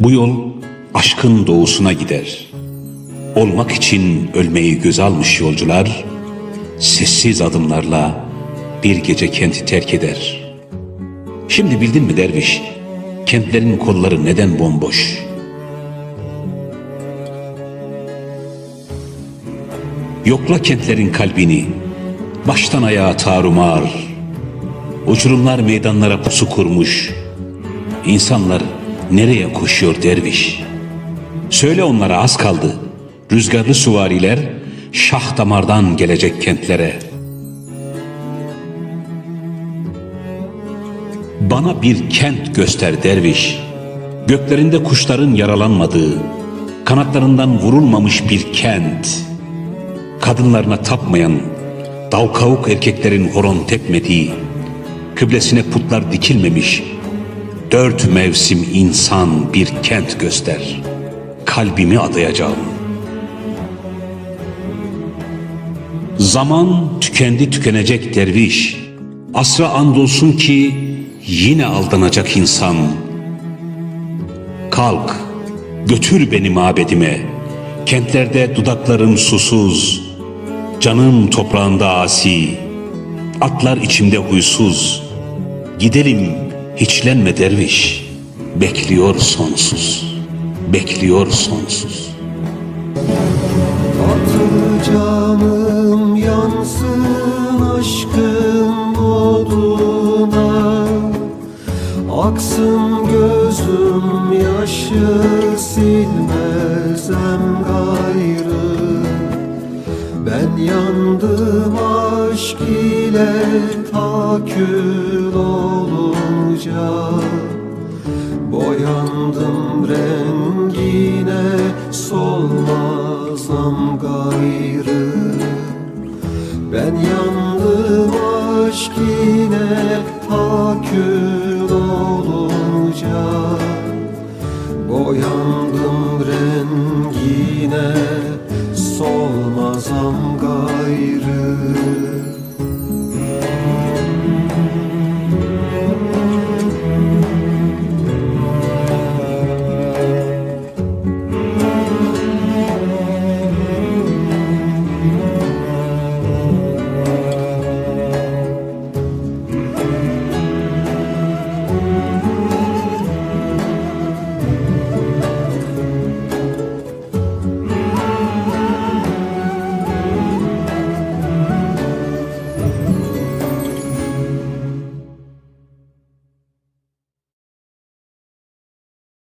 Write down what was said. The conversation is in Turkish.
Bu yol aşkın doğusuna gider. Olmak için ölmeyi göz almış yolcular, sessiz adımlarla bir gece kenti terk eder. Şimdi bildin mi derviş, kentlerin kolları neden bomboş? Yokla kentlerin kalbini, baştan ayağa tarumar. Uçurumlar meydanlara pusu kurmuş. İnsanlar nereye koşuyor derviş? Söyle onlara az kaldı. Rüzgarlı suvariler şah damardan gelecek kentlere. Bana bir kent göster derviş. Göklerinde kuşların yaralanmadığı, kanatlarından vurulmamış bir kent. Kadınlarına tapmayan, dal erkeklerin horon tepmediği, kıblesine putlar dikilmemiş, dört mevsim insan bir kent göster. Kalbimi adayacağım. Zaman tükendi tükenecek derviş. Asra andolsun ki yine aldanacak insan. Kalk, götür beni mabedime. Kentlerde dudaklarım susuz, canım toprağında asi. Atlar içimde huysuz. Gidelim, hiçlenme derviş. Bekliyor sonsuz, bekliyor sonsuz. Tatlı canım yansın aşkın oduna Aksın gözüm yaşı silmezem gayrı Ben yandım aşk ile takül olunca Boyandım rengine solmazam gayrı. Ben yandım aşk ile takül olunca Boyandım rengine solmazam gayrı